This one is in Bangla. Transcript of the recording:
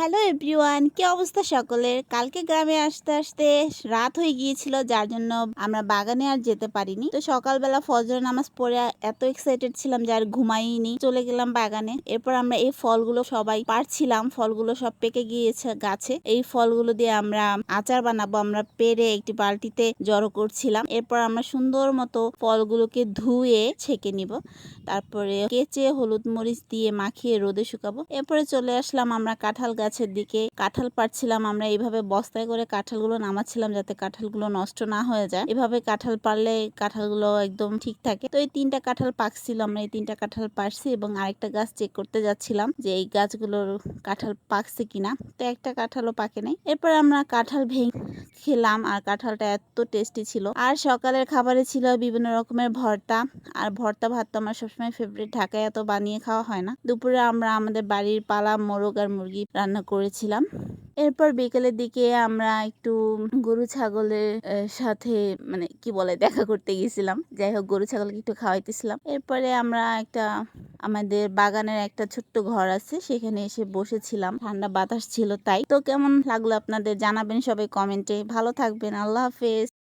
হ্যালো এভরিওয়ান, কি অবস্থা সকলের? কালকে গ্রামে আসতে আসতে রাত হয়ে গিয়েছিল, যার জন্য আমরা বাগানে আর যেতে পারিনি। তো সকালবেলা ফজর নামাজ পড়ে এত এক্সাইটেড ছিলাম যে আর ঘুমাইনি। চলে গেলাম বাগানে। এরপর আমরা এই ফলগুলো সবাই পারছিলাম। ফলগুলো সব পেকে গিয়েছে গাছে। এই ফলগুলো দিয়ে আমরা আচার বানাবো। আমরা পেরে একটি বালতিতে জড়ো করছিলাম। এরপর আমরা সুন্দর মতো ফলগুলোকে ধুয়ে ছেঁকে নিব। তারপরে কেচে, হলুদ মরিচ দিয়ে মাখিয়ে রোদে শুকাবো। এরপরে চলে আসলাম আমরা কাঁঠাল গাছের দিকে কাঁঠাল পাড়ছিলাম, আমরা এইভাবে বস্তায় করে কাঁঠালগুলো নামাচ্ছিলাম যাতে কাঁঠালগুলো নষ্ট না হয়ে যায়। এভাবে কাঁঠাল পারলে কাঁঠালগুলো একদম ঠিক থাকে। তো এই তিনটা কাঁঠাল পাকছিল, আমরা এই তিনটা কাঁঠাল পারছি এবং আরেকটা গাছ চেক করতে যাচ্ছিলাম যে এই গাছগুলোর কাঁঠাল পাকছে কিনা। তো একটা কাঁঠালও পাকে নাই। এরপর আমরা কাঁঠাল ভেঙে খেলাম আর কাঁঠালটা এত টেস্টি ছিল। আর সকালের খাবারে ছিল বিভিন্ন রকমের ভর্তা। আর ভর্তা ভাত তো আমার সবসময় ফেভারিট ঢাকায় এত বানিয়ে খাওয়া হয় না। দুপুরে আমরা আমাদের বাড়ির পালা, মোরগ আর মুরগি রান্না করেছিলাম। এরপর বিকেলের দিকে আমরা একটু গরু ছাগলের সাথে মানে কি বলে, দেখা করতে গেছিলাম। যাই হোক, গরু ছাগলকে একটু খাওয়াইতেছিলাম। এরপরে আমরা একটা, আমাদের বাগানের একটা ছোট্ট ঘর আছে, সেখানে এসে বসেছিলাম। ঠান্ডা বাতাস ছিল তাই। তো কেমন লাগল আপনাদের জানাবেন সবাই কমেন্টে। ভালো থাকবেন, আল্লাহ হাফেজ।